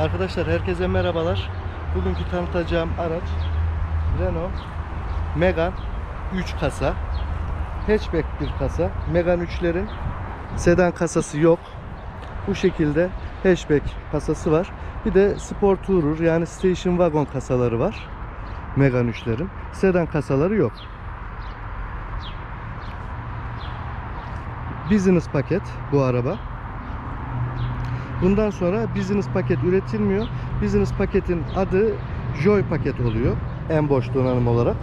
Arkadaşlar herkese merhabalar. Bugünkü tanıtacağım araç Renault Megane 3 kasa. Hatchback bir kasa. Megane 3'lerin sedan kasası yok. Bu şekilde hatchback kasası var. Bir de Sport Tourer yani Station Wagon kasaları var. Megane 3'lerin. Sedan kasaları yok. Business paket bu araba. Bundan sonra business paket üretilmiyor. Business paketin adı Joy paket oluyor. En boş donanım olarak.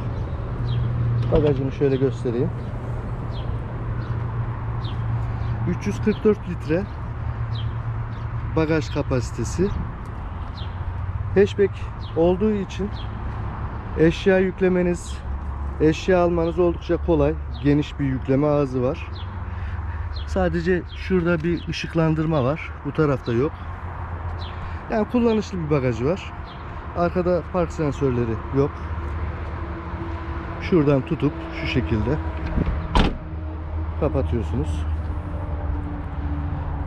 Bagajını şöyle göstereyim. 344 litre bagaj kapasitesi. Hatchback olduğu için eşya yüklemeniz, eşya almanız oldukça kolay. Geniş bir yükleme ağzı var. Sadece şurada bir ışıklandırma var. Bu tarafta yok. Yani kullanışlı bir bagajı var. Arkada park sensörleri yok. Şuradan tutup şu şekilde kapatıyorsunuz.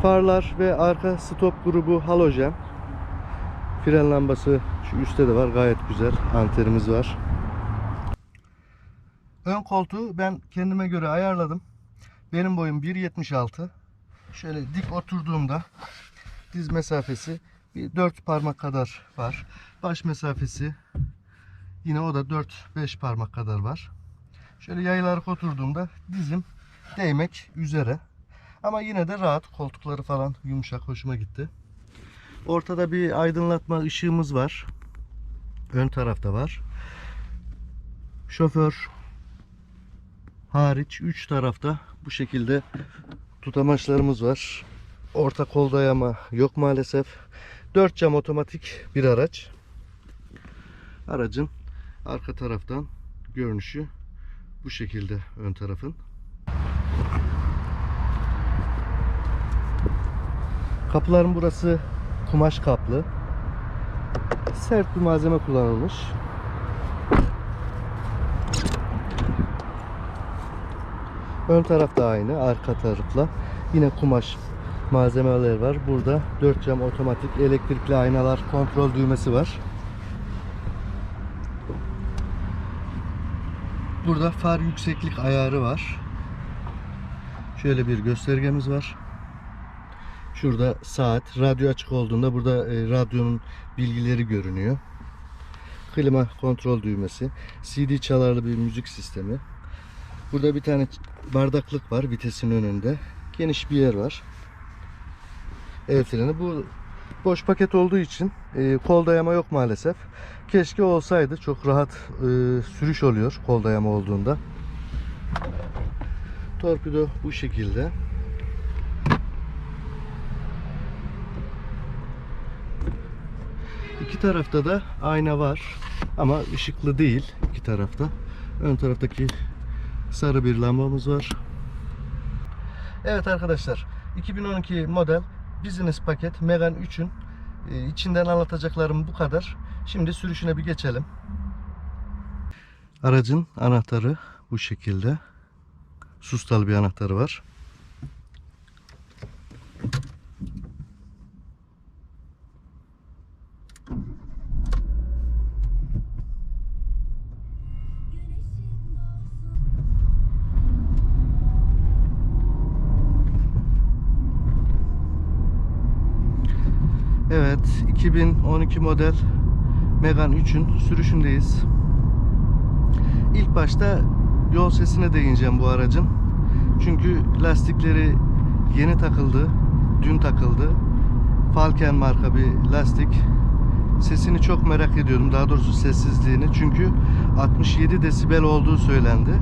Farlar ve arka stop grubu halojen. Fren lambası şu üstte de var. Gayet güzel. Antenimiz var. Ön koltuğu ben kendime göre ayarladım. Benim boyum 1.76. Şöyle dik oturduğumda diz mesafesi bir 4 parmak kadar var. Baş mesafesi yine o da 4-5 parmak kadar var. Şöyle yayılarak oturduğumda dizim değmek üzere. Ama yine de rahat. Koltukları falan yumuşak. Hoşuma gitti. Ortada bir aydınlatma ışığımız var. Ön tarafta var. Şoför hariç 3 tarafta bu şekilde tutamaçlarımız var. Orta kol dayama yok maalesef. 4 cam otomatik bir araç. Aracın arka taraftan görünüşü bu şekilde ön tarafın. Kapıların burası kumaş kaplı. Sert bir malzeme kullanılmış. Ön taraf da aynı, arka tarafla. Yine kumaş malzemeler var. Burada 4 cam otomatik elektrikli aynalar, kontrol düğmesi var. Burada far yükseklik ayarı var. Şöyle bir göstergemiz var. Şurada saat, radyo açık olduğunda burada e, radyonun bilgileri görünüyor. Klima kontrol düğmesi, CD çalarlı bir müzik sistemi. Burada bir tane bardaklık var vitesin önünde. Geniş bir yer var. El freni. Bu boş paket olduğu için e, kol dayama yok maalesef. Keşke olsaydı. Çok rahat e, sürüş oluyor kol dayama olduğunda. Torpido bu şekilde. İki tarafta da ayna var ama ışıklı değil iki tarafta. Ön taraftaki sarı bir lambamız var. Evet arkadaşlar 2012 model business paket Megane 3'ün e, içinden anlatacaklarım bu kadar. Şimdi sürüşüne bir geçelim. Aracın anahtarı bu şekilde. Sustalı bir anahtarı var. Evet, 2012 model Megane 3'ün sürüşündeyiz. İlk başta yol sesine değineceğim bu aracın. Çünkü lastikleri yeni takıldı, dün takıldı. Falken marka bir lastik. Sesini çok merak ediyorum. Daha doğrusu sessizliğini. Çünkü 67 desibel olduğu söylendi.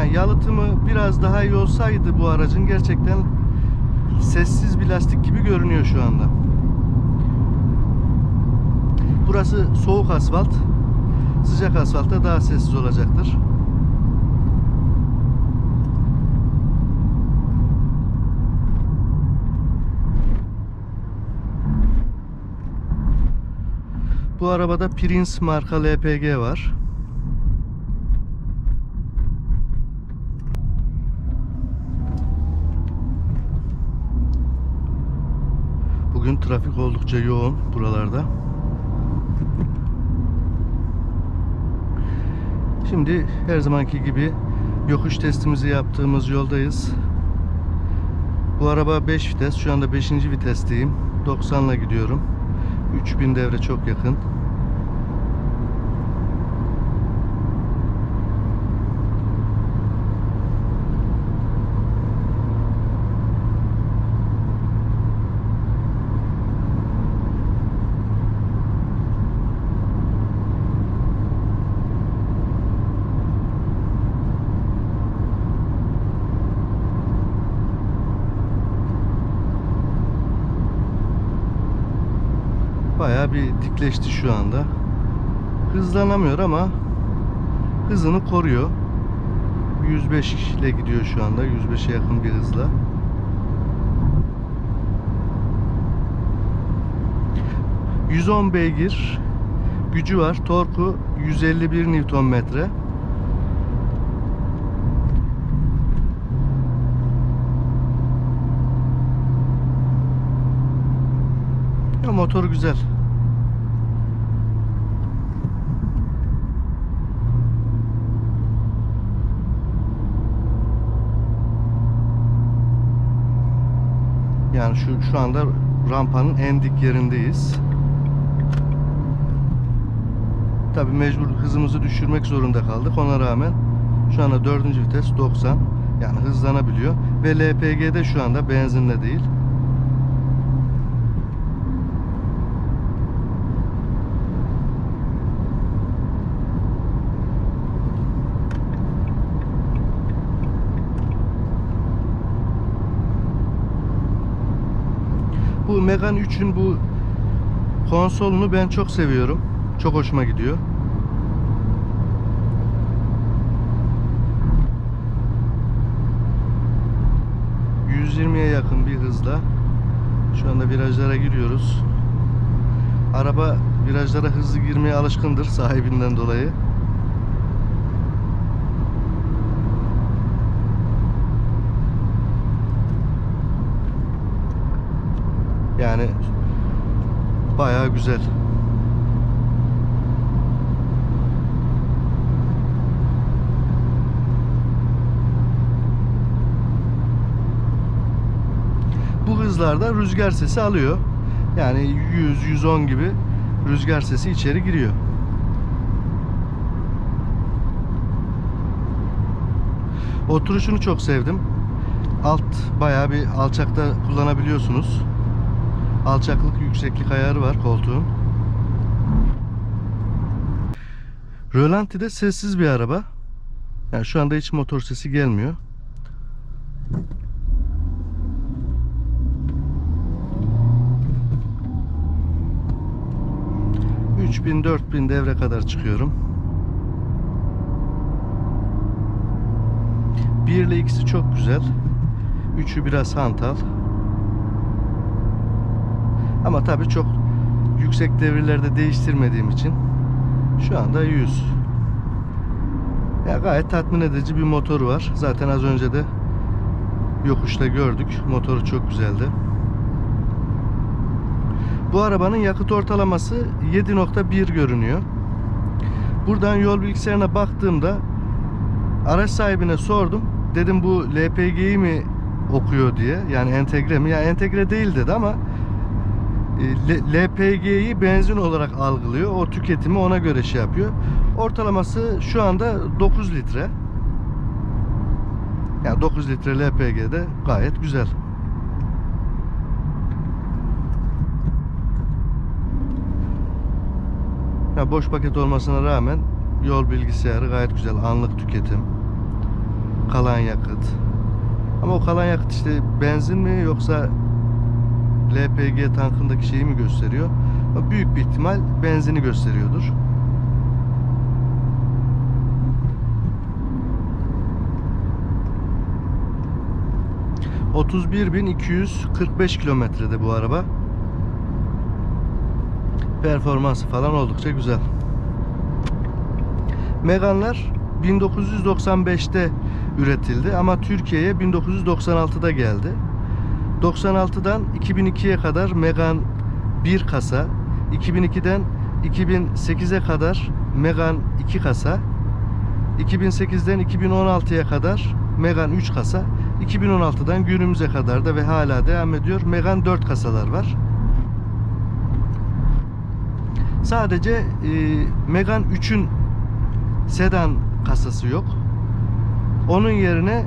Yani yalıtımı biraz daha iyi olsaydı bu aracın gerçekten sessiz bir lastik gibi görünüyor şu anda. Burası soğuk asfalt. Sıcak asfaltta daha sessiz olacaktır. Bu arabada Prince marka LPG var. Bugün trafik oldukça yoğun buralarda. Şimdi her zamanki gibi yokuş testimizi yaptığımız yoldayız. Bu araba 5 vites. Şu anda 5. vitesteyim. 90 ile gidiyorum. 3000 devre çok yakın. Bayağı bir dikleşti şu anda. Hızlanamıyor ama hızını koruyor. 105 ile gidiyor şu anda. 105'e yakın bir hızla. ...110 beygir gücü var. Torku 151 Nm. Motor güzel. Yani şu şu anda rampanın en dik yerindeyiz. Tabii mecbur hızımızı düşürmek zorunda kaldık. Ona rağmen şu anda 4. vites 90 yani hızlanabiliyor ve LPG'de şu anda benzinle değil. Bu Megane 3'ün bu konsolunu ben çok seviyorum. Çok hoşuma gidiyor. ...120'ye yakın bir hızla... ...şu anda virajlara giriyoruz. Araba virajlara hızlı girmeye alışkındır sahibinden dolayı. Yani bayağı güzel. Bu hızlarda rüzgar sesi alıyor. Yani 100-110 gibi rüzgar sesi içeri giriyor. Oturuşunu çok sevdim. Alt bayağı bir alçakta kullanabiliyorsunuz. Alçaklık yükseklik ayarı var koltuğun. Rölanti'de sessiz bir araba. Yani şu anda hiç motor sesi gelmiyor. ...3000 4000 devre kadar çıkıyorum. 1 ile ikisi çok güzel. 3'ü biraz hantal. Ama tabii çok yüksek devirlerde değiştirmediğim için şu anda 100. Ya gayet tatmin edici bir motoru var. Zaten az önce de yokuşta gördük. Motoru çok güzeldi. Bu arabanın yakıt ortalaması 7.1 görünüyor. Buradan yol bilgisayarına baktığımda araç sahibine sordum. Dedim bu LPG'yi mi okuyor diye. Yani entegre mi? Yani entegre değil dedi ama LPG'yi benzin olarak algılıyor. O tüketimi ona göre şey yapıyor. Ortalaması şu anda 9 litre. Yani 9 litre LPG'de gayet güzel. Ya boş paket olmasına rağmen yol bilgisayarı gayet güzel. Anlık tüketim. Kalan yakıt. Ama o kalan yakıt işte benzin mi yoksa LPG tankındaki şeyi mi gösteriyor? Büyük bir ihtimal benzini gösteriyordur. ...31.245 kilometrede bu araba. Performansı falan oldukça güzel. Megane'lar 1995'te üretildi ama Türkiye'ye 1996'da geldi. 96'dan 2002'ye kadar Megan 1 kasa, 2002'den 2008'e kadar Megan 2 kasa, 2008'den 2016'ya kadar Megan 3 kasa, 2016'dan günümüze kadar da ve hala devam ediyor Megan 4 kasalar var. Sadece e, Megan 3'ün sedan kasası yok. Onun yerine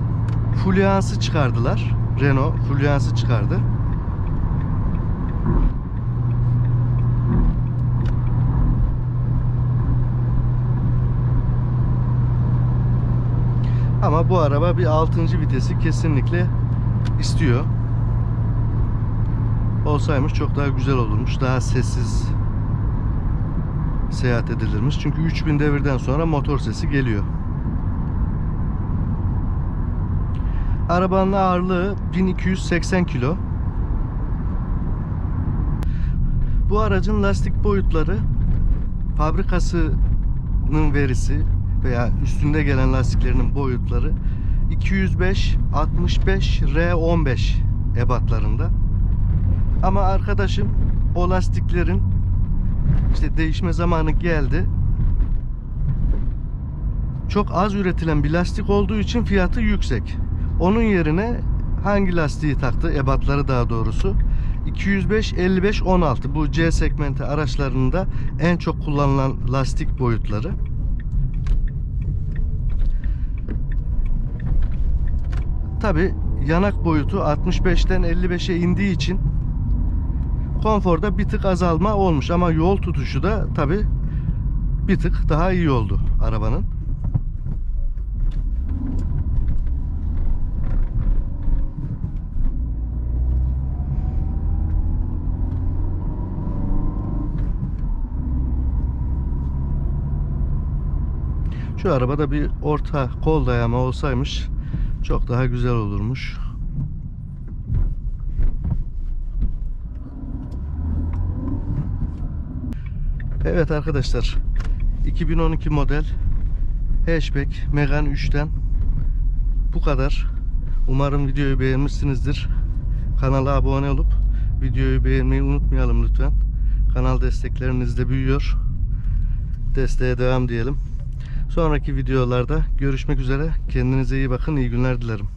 Fluence'ı çıkardılar. Renault Fluence'ı çıkardı. Ama bu araba bir 6. vitesi kesinlikle istiyor. Olsaymış çok daha güzel olurmuş. Daha sessiz seyahat edilirmiş. Çünkü 3000 devirden sonra motor sesi geliyor. Arabanın ağırlığı 1280 kilo. Bu aracın lastik boyutları fabrikasının verisi veya üstünde gelen lastiklerinin boyutları 205 65 R15 ebatlarında. Ama arkadaşım o lastiklerin işte değişme zamanı geldi. Çok az üretilen bir lastik olduğu için fiyatı yüksek. Onun yerine hangi lastiği taktı? Ebatları daha doğrusu. 205 55 16 bu C segmenti araçlarında en çok kullanılan lastik boyutları. Tabi yanak boyutu 65'ten 55'e indiği için konforda bir tık azalma olmuş ama yol tutuşu da tabi bir tık daha iyi oldu arabanın. Şu arabada bir orta kol dayama olsaymış çok daha güzel olurmuş. Evet arkadaşlar 2012 model hatchback Megane 3'ten bu kadar. Umarım videoyu beğenmişsinizdir. Kanala abone olup videoyu beğenmeyi unutmayalım lütfen. Kanal destekleriniz de büyüyor. Desteğe devam diyelim. Sonraki videolarda görüşmek üzere. Kendinize iyi bakın. İyi günler dilerim.